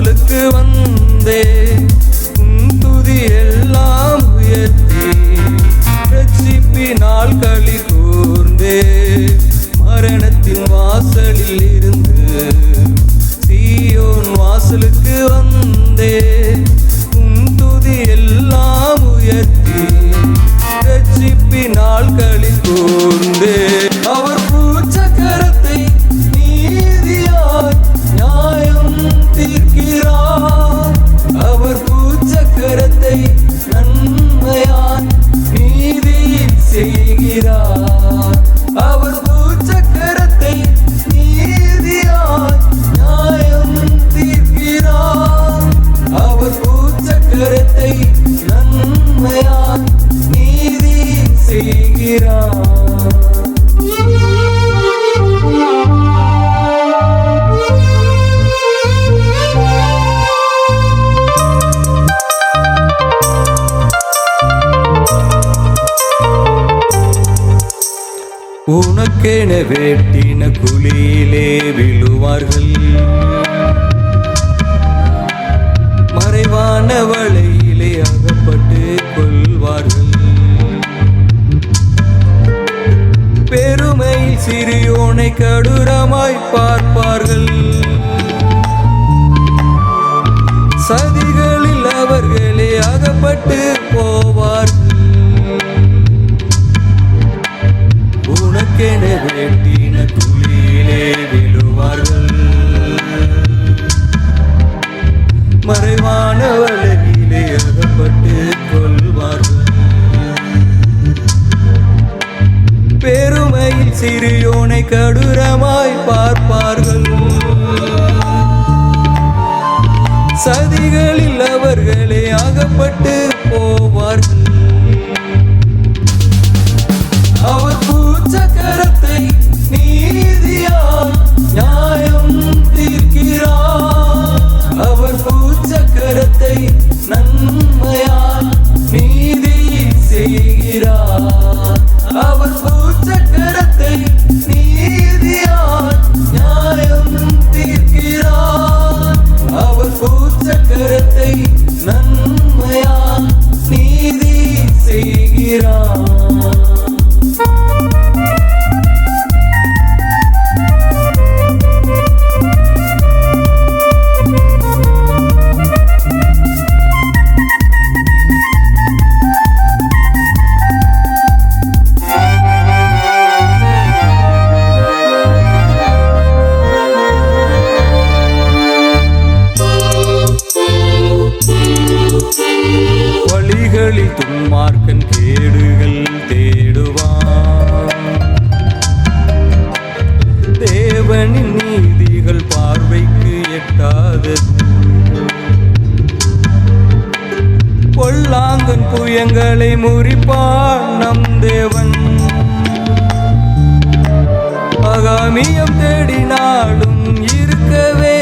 வாசலுக்கு வந்தே உனக்கென வேட்டின குழியிலே விழுவார்கள். மறைவான வலையிலே அகப்பட்டு கொள்வார்கள். பெருமை சிறியோனை கடுரமாய் பார்ப்பார்கள். மறைவான வலையிலே அகப்பட்டு கொள்வார்கள் பெருமையில் சிறியோனை கடூரமாய் பார்ப்பார்கள். சதிகளில் அவர்களே அகப்பட்டு போவார்கள். செய்கிறார். அவர் பூச்சக்கரத்தை நீதியால் நியாயம் தீர்க்கிறார். அவர் பூச்சக்கரத்தை நன்மையால் நீதி செய்கிறார். வழிகளில் கேடுகள் தேடுவான். தேவனின் நீதிகள் பார்வைக்கு எட்டாது. பொல்லாங்கன் புயங்களை முறிப்பான் நம் தேவன். அகாமியம் தேடினாலும் இருக்கவே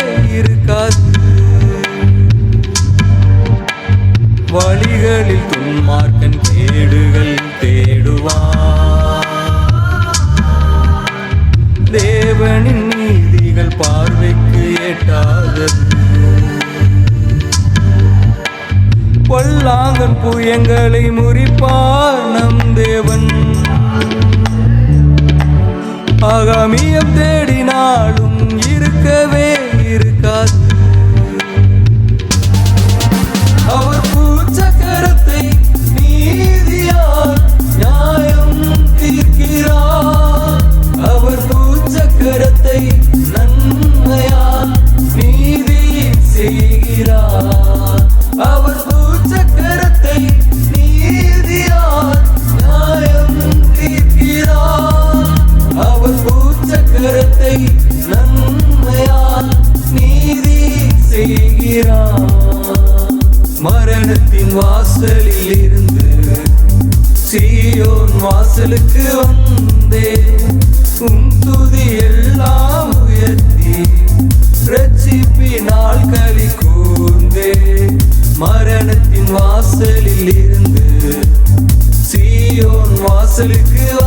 தேவனின் நீதிகள் பார்வைக்கு எட்டாதது பொல்லாங்கன் புயங்களை முறிப்பார் நம் தேவன். மரணத்தின் வாசலில் இருந்து சீயோன் வாசலுக்கு வந்து சீயோன்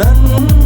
தீர்க்கிறார் அவர் பூச்சக்கரத்தை நன்மையாய்